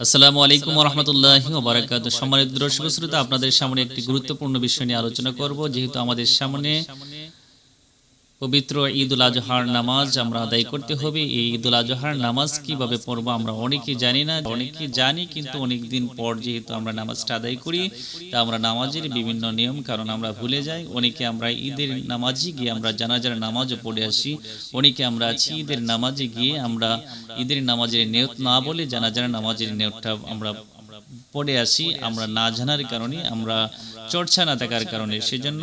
আসসালামু আলাইকুম রহমতুল্লাহ সম্মানিত দর্শক শ্রোতা আপনাদের সামনে একটি গুরুত্বপূর্ণ বিষয় নিয়ে আলোচনা করব। যেহেতু আমাদের সামনে পবিত্র ঈদুল আজহার নামাজ আমরা আদায় করতে হবে। এই ঈদুল আজহার নামাজ কীভাবে পড়ব আমরা অনেকে জানি না, অনেকে জানি, কিন্তু অনেক দিন পর যেহেতু আমরা নামাজটা আদায় করি, তা আমরা নামাজের বিভিন্ন নিয়ম, কারণ আমরা ভুলে যাই। অনেকে আমরা ঈদের নামাজে গিয়ে আমরা জানাজার নামাজও পড়ে আসি। অনেকে আমরা আছি ঈদের নামাজে গিয়ে আমরা ঈদের নামাজের নিয়ত না বলে জানাজার নামাজের নিয়তটা আমরা পড়ে আসি। আমরা না জানার কারণে, আমরা চর্চা না থাকার কারণে। সেজন্য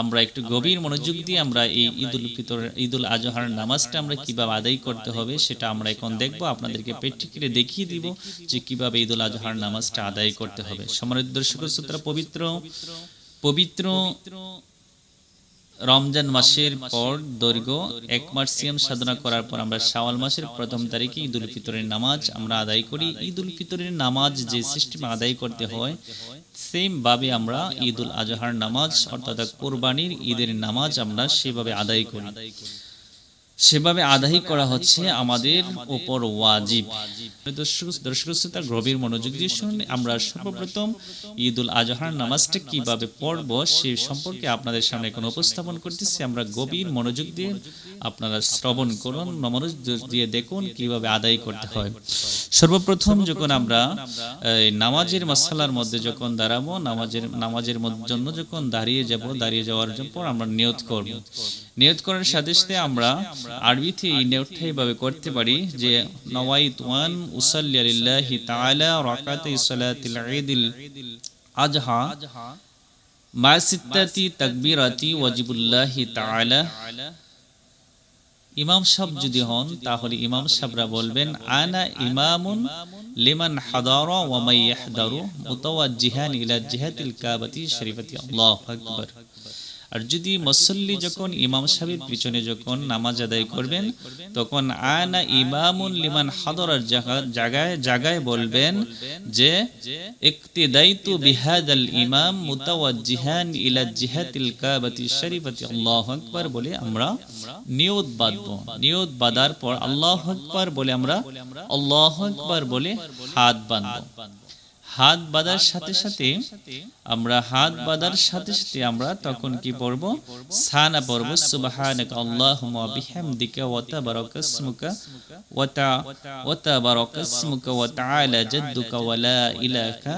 আমরা একটু গভীর মনোযোগ দিয়ে আমরা এই ঈদুল ফিতর, ঈদুল আজহার নামাজটা আমরা কীভাবে আদায় করতে হবে সেটা আমরা এখন দেখব। আপনাদেরকে প্র্যাকটিক্যালি দেখিয়ে দিব যে কীভাবে ঈদুল আজহার নামাজটা আদায় করতে হবে। সম্মানিত দর্শক শ্রোতা, পবিত্র পবিত্র রমজান মাসের পর দৈর্ঘ্য এক মাস সিয়াম সাধনা করার পর আমরা শাওয়াল মাসের প্রথম তারিখে ঈদ উল ফিতরের নামাজ আমরা আদায় করি। ঈদ উল ফিতরের নামাজ যে সিস্টেমে আদায় করতে হয় সেম ভাবে আমরা ঈদ উল আজহার নামাজ অর্থাৎ কোরবানির ঈদের নামাজ আমরা সেভাবে আদায় করি। সেভাবে আদায় করা হচ্ছে আমাদের উপর ওয়াজিব। দর্শক শ্রোতা, গভীর মনোযোগ দিয়ে শুনুন। আমরা সর্বপ্রথম ঈদ উল আজহার নামাজটা কীভাবে পড়ব সে সম্পর্কে আপনাদের সামনে এখন উপস্থাপন করতেছি। আমরা গভীর মনোযোগ দিয়ে আপনারা শ্রবণ করুন মনোযোগ দিয়ে দেখুন কীভাবে আদায় করতে হয়। সর্বপ্রথম যখন আমরা এই, নামাজের মাসালার মধ্যে যখন দাঁড়াবো নামাজের নামাজের জন্য যখন দাঁড়িয়ে যাব দাঁড়িয়ে যাওয়ার পর আমরা নিয়ত করব। নিয়ত করার সাথে সাথে আমরা আরবিতে এই নিয়তটা এইভাবে করতে পারি যে নওয়াইত ওয়ান উসাল্লি লিল্লাহি তাআলা রাকাতি সালাতিল ঈদিল আজহা মা সিত্তাতি তাকবীরাতি ওয়াজিবুল্লাহি তাআলা ইমাম সাহেব যদি হন, তাহলে ইমাম সাহেবরা বলবেন, আনা ইমামুন লিমান হাদারা ওয়া মাই ইয়াহদারু মুতাওয়াজ্জিহান ইলা জিহাতিল কাবাতি শরীফাতি আল্লাহু আকবার। আর যদি মুসল্লি যখন ইমাম সাহেবের পিছনে যখন নামাজ আদায় করবেন তখন আনা ইমামুন লিমান হাদরার জায়গায় জায়গায় বলবেন যে ইকতিদাইতু বিহাদাল ইমাম মুতাওয়াজ্জিহান ইলা জিহাতিল কাবাতি শরীফাতি আল্লাহু আকবার বলে আমরা নিয়ত বাঁধব নিয়ত বাঁধার পর আল্লাহু আকবার বলে আমরা আল্লাহু আকবার বলে হাত বাঁধব। হাত বাঁধার সাথে সাথে আমরা হাত বাঁধার সাথে সাথে আমরা তখন কি পড়ব? সানা পড়ব সুবহানাকা আল্লাহুম্মা বিহামদিকা ওয়া তাবারাকাসমুকা ওয়া তা ওয়া তাবারাকাসমুকা ওয়া তাআলা জাদ্দুকা ওয়া লা ইলাহা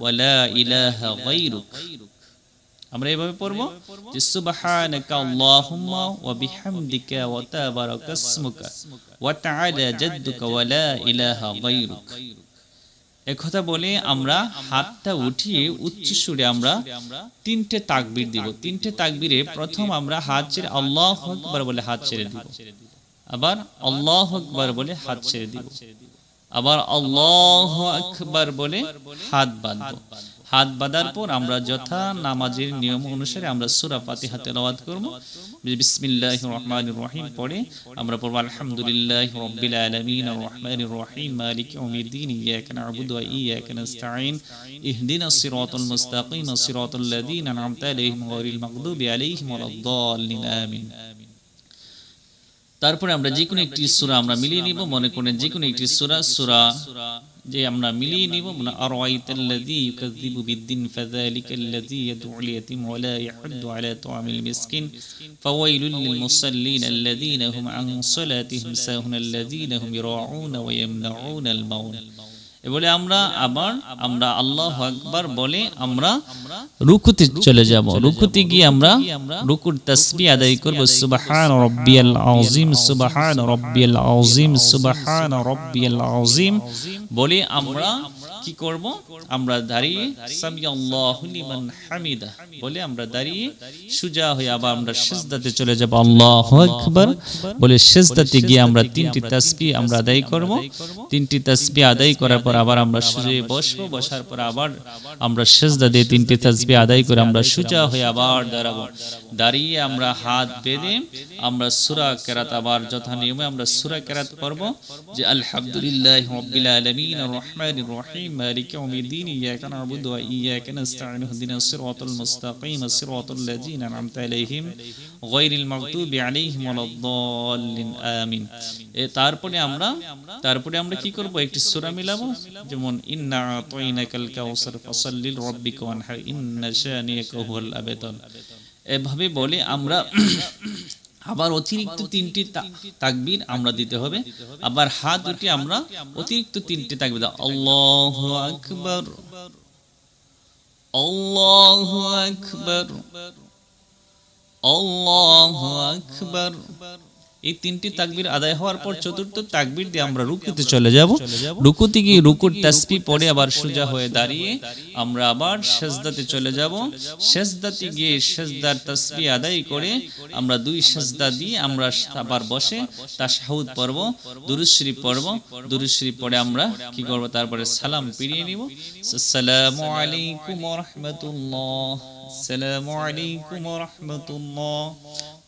ওয়া লা ইলাহা গায়রুক। আমরা এভাবে পড়ব? যে সুবহানাকা আল্লাহুম্মা ওয়া বিহামদিকা ওয়া তাবারাকাসমুকা ওয়া তাআলা জাদ্দুকা ওয়া লা ইলাহা গায়রুক। একথা বলে আমরা হাতটা উঠিয়ে উচ্চ সুরে আমরা তিনটে তাকবির দিব। তিনটে তাকবিরে প্রথম আমরা হাত ছেড়ে আল্লাহ আকবার বলে হাত ছেড়ে দিব। আবার আল্লাহ আকবার বলে হাত ছেড়ে দিব। আবার আল্লাহ আকবার বলে হাত বাঁধব। হাত বাঁধার পর আমরা যথা নামাজের নিয়ম অনুসারে আমরা সূরা ফাতিহা তেলাওয়াত করব। বিসমিল্লাহির রহমানির রহিম পড়ে আমরা পড়ব, আলহামদুলিল্লাহি রাব্বিল আলামিন আর রহমানির রহিম, মালিকি ইয়াউমিদ্দিন, ইয়াকা না'বুদু ওয়া ইয়াকা নাস্তাঈন ইহদিনাস সিরাতাল মুস্তাকিম সিরাতাল লাযীনা আন'আমতা আলাইহিম গায়রিল মাগদুবি আলাইহিম ওয়ালাদ-দাল্লিন আমিন। তারপরে আমরা যে কোনো একটি সূরা আমরা মিলিয়ে নিব, মনে করেন যে কোনো একটি সূরা সূরা যে আমরা মিলিয়ে নিব মানে আরাইতাল্লাযী ইউকাযযিবু বিদ্দিন ফাযালিকাল্লাযী ইয়াদউল ইয়াতীম ওয়া লা ইয়াহুদ্দু আলা তুআমিল মিসকিন ফাওয়াইলুল লিল মুসাল্লিন আল্লাযীনা হুম আন সালাতিহিম সাহুন আল্লাযীনা হুম ইরাউনা ওয়া ইয়ামনাউনাল মাউন এ বলে আমরা আবার আমরা আল্লাহ আকবার বলে আমরা রুকুতে চলে যাব। রুকুতে গিয়ে আমরা রুকুর তসবি আদায় করব। সুবহান রব্বিয়াল আযীম সুবহান রব্বিয়াল আযীম সুবহান রব্বিয়াল আযীম বলে আমরা কি করব? আমরা দাঁড়িয়ে সামিয়াল্লাহুলিমান হামিদা। বলে আমরা দাঁড়িয়ে সুজা হয়ে আবার আমরা সিজদাতে চলে যাব। আল্লাহ আকবার। বলে সিজদাতে গিয়ে আমরা তিনটি তাসপি আমরা আদায় করব। তিনটি তাসপি আদায় করার পর আবার আমরা সুজে বসবো। বসার পর আবার আমরা সিজদা দিয়ে তিনটি তাসপি আদায় করে আমরা সুজা হয়ে আবার দাঁড়াবো। দাঁড়িয়ে আমরা হাত বেঁধে আমরা সুরা কেরাত আবার যথা নিয়মে আমরা সুরা কেরাত করব যে আলহামদুলিল্লাহ রব্বিল আলামিন আর রহিম। مالك يوم الدين إياك نعبد وإياك نستعين اهدنا الصراط المستقيم الصراط الذين أنعمت عليهم غير المغضوب عليهم ولا الضالين آمين এ তারপরে আমরা তারপরে আমরা কি করব একটি সূরা মিলাবো যেমন ইন্না আতাইনাকাল কাউসার ফাসাল্লি লিরাব্বিকা ওয়ানহার ইন্না শানিয়াকা হুয়াল আবতার এভাবে বলে আমরা আবার অতিরিক্ত তিনটি তাকবির আমরা দিতে হবে। আবার হাত দুটি আমরা অতিরিক্ত তিনটি তাকবির আল্লাহ আকবর। আল্লাহ আকবর। আল্লাহ আকবর। এই তিনটি তাকবীর আদায় হওয়ার পর চতুর্থ তাকবীর দিয়ে আমরা রুকুতে চলে যাব। রুকুতে গিয়ে রুকুর তাসবিহ পড়ে আবার সোজা হয়ে দাঁড়িয়ে আমরা আবার সেজদাতে চলে যাব। সেজদাতে গিয়ে সেজদার তাসবিহ আদায় করে আমরা দুই সেজদা দিয়ে আমরা আবার বসে তাশাহুদ শরীফ পড়ব দুরূদ শরীফ পড়ে আমরা কি করব? তারপরে সালাম ফিরিয়ে নিব। আসসালামু আলাইকুম ওয়া রাহমাতুল্লাহ। আসসালামু আলাইকুম ওয়া রাহমাতুল্লাহ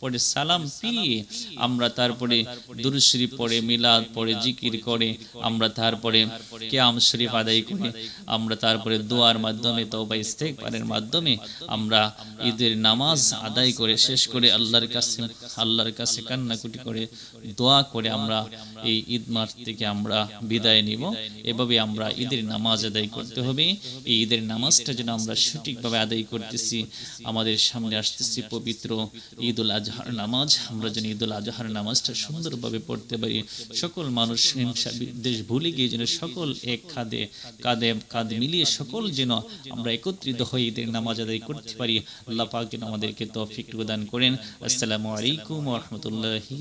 পরে সালাম ফিরিয়ে আমরা তারপরে দুরূদ শরীফ পড়ে, মিলাদ পড়ে, জিকির করে আমরা তারপরে কিয়াম শরীফ আদায় করে আমরা তারপরে দোয়ার মাধ্যমে, তওবা ইস্তেগফারের মাধ্যমে আমরা ঈদের নামাজ আদায় করে, শেষ করে আল্লাহর কাছে আল্লাহর কাছে কান্নাকুটি করে, দোয়া করে আমরা এই ঈদ মাস থেকে আমরা বিদায় নিব। এভাবে আমরা ঈদের নামাজ আদায় করতে হবে। এই ঈদের নামাজটা যেন আমরা সঠিকভাবে আদায় করতেছি, আমাদের সামনে আসতেছি পবিত্র ঈদ উল আজহার নামাজ, আমরা যেন ঈদ উল আজহার নামাজটা সুন্দরভাবে পড়তে পারি। সকল মানুষ বিদ্বেষ ভুলে গিয়ে যেন সকল এক খাদে, কাঁধে, কাঁধ মিলিয়ে সকল যেন আমরা একত্রিত হয়ে ঈদের নামাজ আদায় করতে পারি। আল্লাহ পাক যেন আমাদেরকে তৌফিক প্রদান করেন। আসসালামু আলাইকুম রাহমাতুল্লাহি